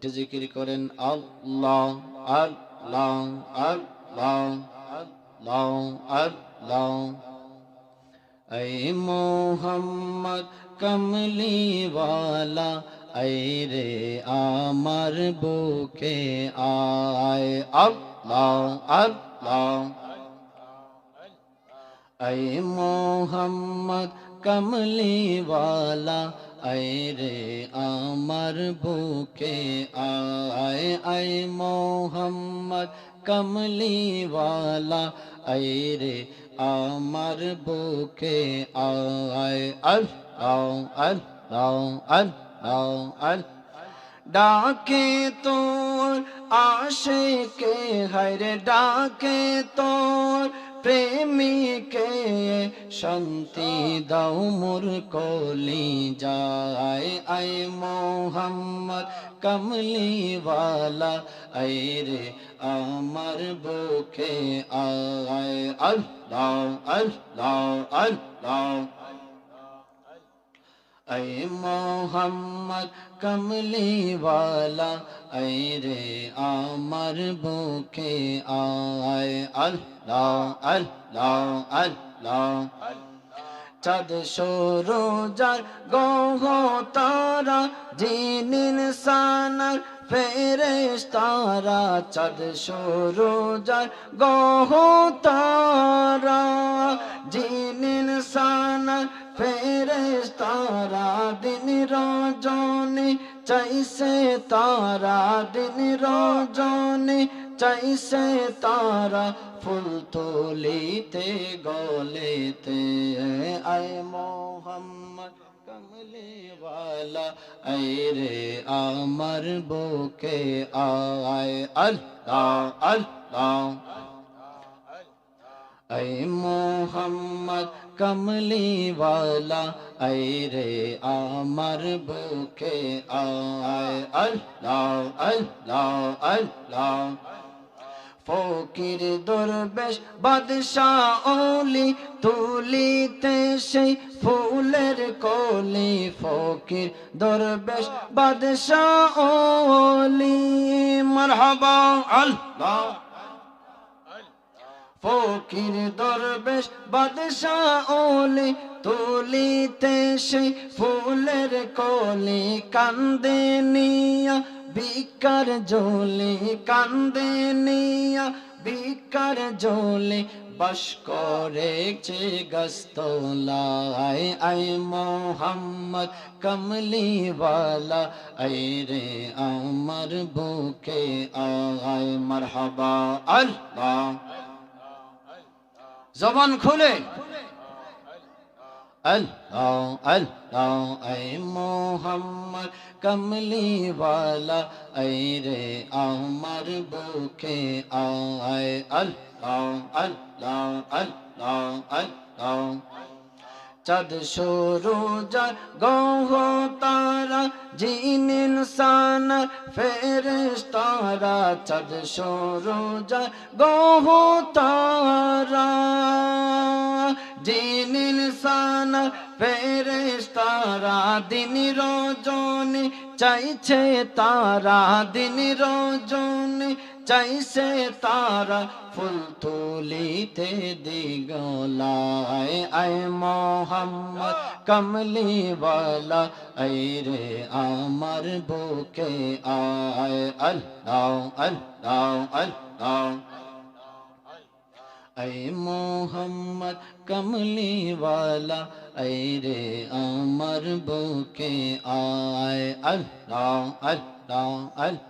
একটু জিকির করেন আল্লাহ মোহাম্মদ কমলিওয়ালা এই রে আমার বুকে আয়। মোহাম্মদ কমলিওয়ালা আই রে আমার বুকে আয় আই মোহাম্মদ কমলিওয়ালা আই রে আমার বুকে আয় আল্লাহ আল্লাহ আল্লাহ আল্লাহ ডাকে তোর আশে কে হরে ডাকে তোর প্রেমিকে শান্তি দাও মোর কলি যায়। আয় মোহাম্মদ কমলিওয়ালা আই রে আমার বুকে আয়। আল্লাহ আল্লাহ আল্লাহ। اے محمد کملی والا اے رے آمر بوکے آئے اللہ اللہ اللہ চাঁদ সৌরজার গহ তারা জিন ইনসানার ফেরেশ তারা চাঁদ সৌরজার গহ তারা জিন ইনসানার তারা দিন রজনী চাইছে তারা দিন রজনী চাইছে তারা ফুল তুলিতে গলেতে আয় মোহাম্মদ কমলে वाला আই রে আমার বুকে আয় আল্লাহ আল্লাহ اے محمد کملی والا اے رے آمر بھوکے آئے اللہ اللہ اللہ ফকির দরবেশ বাদশাহ অলি তুলিতে সেই ফুলের কলি ফকির দরবেশ বাদশাহ অলি মারহাবা আল্লাহ ফকির দরবেশ বাদশাহ ওলি তুলিতে সেই ফুলের কলি কান্দে নিয়া বিকার জোলে কান্দে নিয়া বিকার জোলে বস করেছে গস্তলায় আই মোহাম্মদ কমলিওয়ালা, আই রে আমার বুকে আয়। মারহাবা আল্লাহ। জবান খুলে اللہ اللہ اے محمد کملی والا اے رے عمر بوکے آئے اللہ اللہ اللہ اللہ اللہ চাঁদ সরোজার গহ তারা জিন ইনসান ফেরেশ তারা চাঁদ সরোজার গহ তারা জিন ইনসান ফেরেশ তারা দিন রজনী, চাইছে তারা দিন রজনী। জৈসে তারা ফুল তুলিতে দিগলায় I Mohammad Kamli Bala I রে আমার বুকে আয় আল্লাহ আল্লাহ আল্লাহ I Mohammad Kamli Bala I রে আমার বুকে আয় আল্লাহ আল্লাহ আল্লাহ